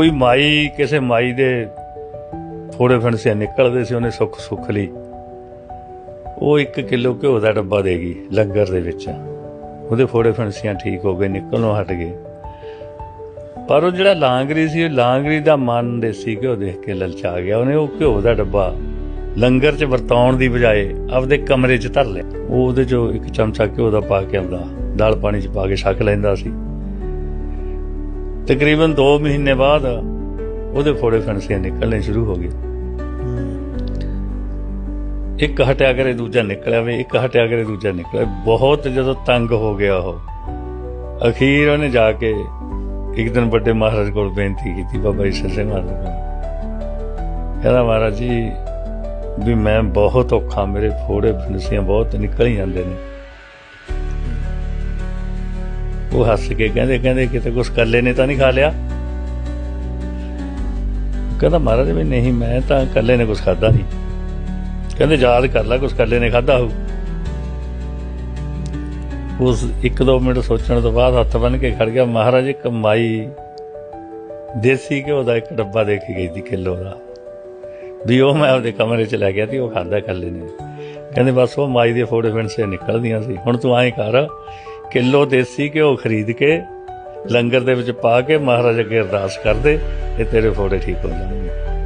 ਕੋਈ ਮਾਈ, ਕਿਸੇ ਮਾਈ ਦੇ ਥੋੜੇ ਫਿਣਸੇ ਨਿਕਲਦੇ ਸੀ, ਉਹਨੇ ਸੁੱਖ ਸੁੱਖ ਲਈ। ਉਹ 1 ਕਿਲੋ ਘਿਓ ਦਾ ਡੱਬਾ ਦੇਗੀ ਲੰਗਰ ਦੇ ਵਿੱਚ। ਉਹਦੇ ਫੋੜੇ ਫਿਣਸੀਆਂ ਠੀਕ ਹੋ ਗਏ, ਨਿਕਲਣੋਂ ਹਟ ਗਏ। ਪਰ ਉਹ ਜਿਹੜਾ ਲਾਂਗਰੀ ਸੀ, ਉਹ ਲਾਂਗਰੀ ਦਾ ਮਨ ਦੇਸੀ ਘਿਓ ਦੇਖ ਕੇ ਲਲਚਾ ਗਿਆ। ਉਹਨੇ ਉਹ ਘਿਓ ਦਾ ਡੱਬਾ ਲੰਗਰ 'ਚ ਵਰਤਾਉਣ ਦੀ ਬਜਾਏ ਆਪਦੇ ਕਮਰੇ 'ਚ ਧਰ ਲਿਆ। ਉਹ ਉਹਦੇ 'ਚੋਂ ਇੱਕ ਚਮਚਾ ਘਿਓ ਦਾ ਪਾ ਕੇ ਆਉਂਦਾ ਦਾਲ ਪਾਣੀ 'ਚ ਪਾ ਕੇ ਛਕ ਲੈਂਦਾ ਸੀ। ਤਕਰੀਬਨ 2 ਮਹੀਨੇ ਬਾਅਦ ਉਹਦੇ ਫੋੜੇ ਫਿਣਸੀਆਂ ਨਿਕਲਣੇ ਸ਼ੁਰੂ ਹੋ ਗਏ। ਇੱਕ ਹਟਿਆ ਕਰੇ ਦੂਜਾ ਨਿਕਲਿਆ ਵੇ, ਇੱਕ ਹਟਿਆ ਕਰੇ ਦੂਜਾ ਨਿਕਲਿਆ ਬਹੁਤ ਜਦੋਂ ਤੰਗ ਹੋ ਗਿਆ ਉਹ, ਅਖੀਰ ਉਹਨੇ ਜਾ ਕੇ ਇੱਕ ਦਿਨ ਵੱਡੇ ਮਹਾਰਾਜ ਕੋਲ ਬੇਨਤੀ ਕੀਤੀ, ਬਾਬਾ ਈਸ਼ਰ ਸਿੰਘ ਮਹਾਰਾਜ ਕੋਲ। ਕਹਿੰਦਾ ਮਹਾਰਾਜ ਜੀ, ਵੀ ਮੈਂ ਬਹੁਤ ਔਖਾ, ਮੇਰੇ ਫੋੜੇ ਫਿਣਸੀਆਂ ਬਹੁਤ ਨਿਕਲ ਹੀ ਜਾਂਦੇ ਨੇ। ਉਹ ਹੱਸ ਕੇ ਕਹਿੰਦੇ ਕਹਿੰਦੇ ਕਿਤੇ ਕੁਛ ਕੱਲੇ ਨੇ ਤਾਂ ਨਹੀਂ ਖਾ ਲਿਆ। ਕਹਿੰਦਾ, ਮਹਾਰਾਜ ਵੀ ਨਹੀਂ, ਮੈਂ ਤਾਂ ਕੱਲੇ ਨੇ ਕੁਛ ਖਾਦਾ ਨਹੀਂ। ਕਹਿੰਦੇ, ਯਾਦ ਕਰ ਲੈ, ਕੁਛ ਕੱਲੇ ਨੇ ਖਾਦਾ ਹੋਊ। ਉਸ ਇੱਕ ਦੋ ਮਿੰਟ ਸੋਚਣ ਤੋਂ ਬਾਅਦ ਹੱਥ ਬੰਨ ਕੇ ਖੜ ਗਿਆ। ਮਹਾਰਾਜ, ਇੱਕ ਮਾਈ ਦੇਸੀ ਘਿਓ ਦਾ ਇੱਕ ਡੱਬਾ ਦੇ ਕੇ ਗਈ ਸੀ ਕਿਲੋ ਦਾ। ਵੀ ਉਹ ਮੈਂ ਉਹਦੇ ਕਮਰੇ 'ਚ ਲੈ ਗਿਆ ਸੀ, ਉਹ ਖਾਂਦਾ ਕੱਲੇ ਨੇ। ਕਹਿੰਦੇ, ਬਸ ਉਹ ਮਾਈ ਦੇ ਫੋੜੇ ਫਿੰਡ ਸੇ ਨਿਕਲਦੀਆਂ ਸੀ। ਹੁਣ ਤੂੰ ਐਂ ਕਰ ਕਿਲੋ ਦੇਸੀ ਘਿਓ ਖਰੀਦ ਕੇ ਲੰਗਰ ਦੇ ਵਿੱਚ ਪਾ ਕੇ ਮਹਾਰਾਜ ਅੱਗੇ ਅਰਦਾਸ ਕਰਦੇ, ਇਹ ਤੇਰੇ ਫੋੜੇ ਠੀਕ ਹੋ ਜਾਣਗੇ।